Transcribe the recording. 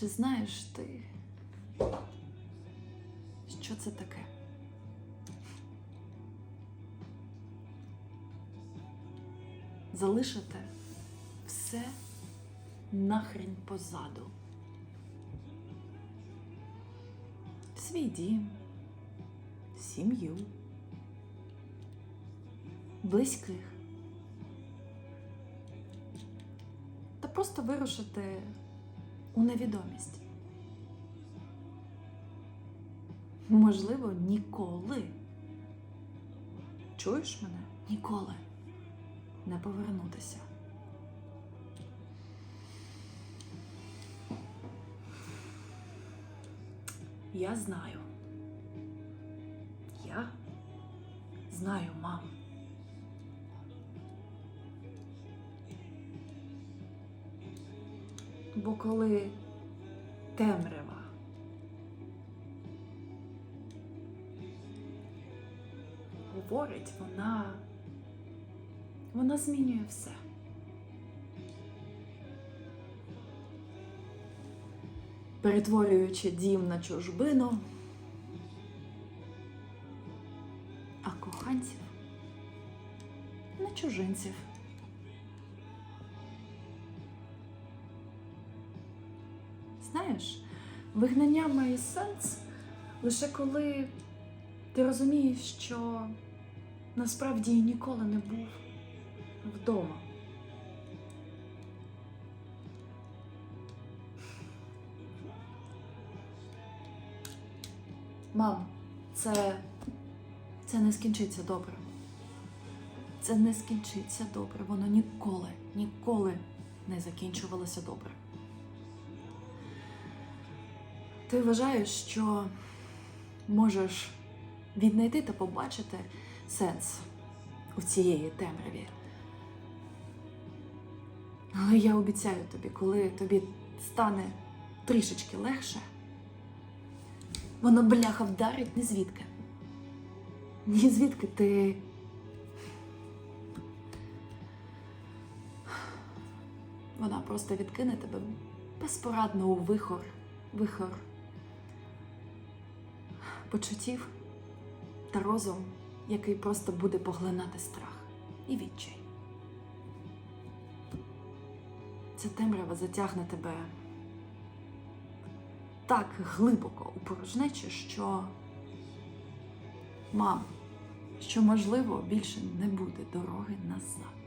Чи знаєш ти, що це таке? Залишити все нахрень позаду. Свій дім, сім'ю, близьких. Та просто вирушити у невідомість. Можливо, ніколи. Чуєш мене? Ніколи не повернутися. Я знаю. Я знаю, мам. Бо коли темрява говорить, вона, вона змінює все. Перетворюючи дім на чужбину, а коханців на чужинців. Знаєш, вигнання має сенс лише коли ти розумієш, що насправді ніколи не був вдома. Мам, це, це не скінчиться добре. Це не скінчиться добре. Воно ніколи, ніколи не закінчувалося добре. Ти вважаєш, що можеш віднайти та побачити сенс у цієї темряві. Але я обіцяю тобі, коли тобі стане трішечки легше, воно бляха вдарить ні звідки. Ні звідки ти. Вона просто відкине тебе безпорадно у вихор, вихор почуттів та розум, який просто буде поглинати страх і відчай. Ця темрява затягне тебе так глибоко у порожнечі, що мам, що можливо більше не буде дороги назад.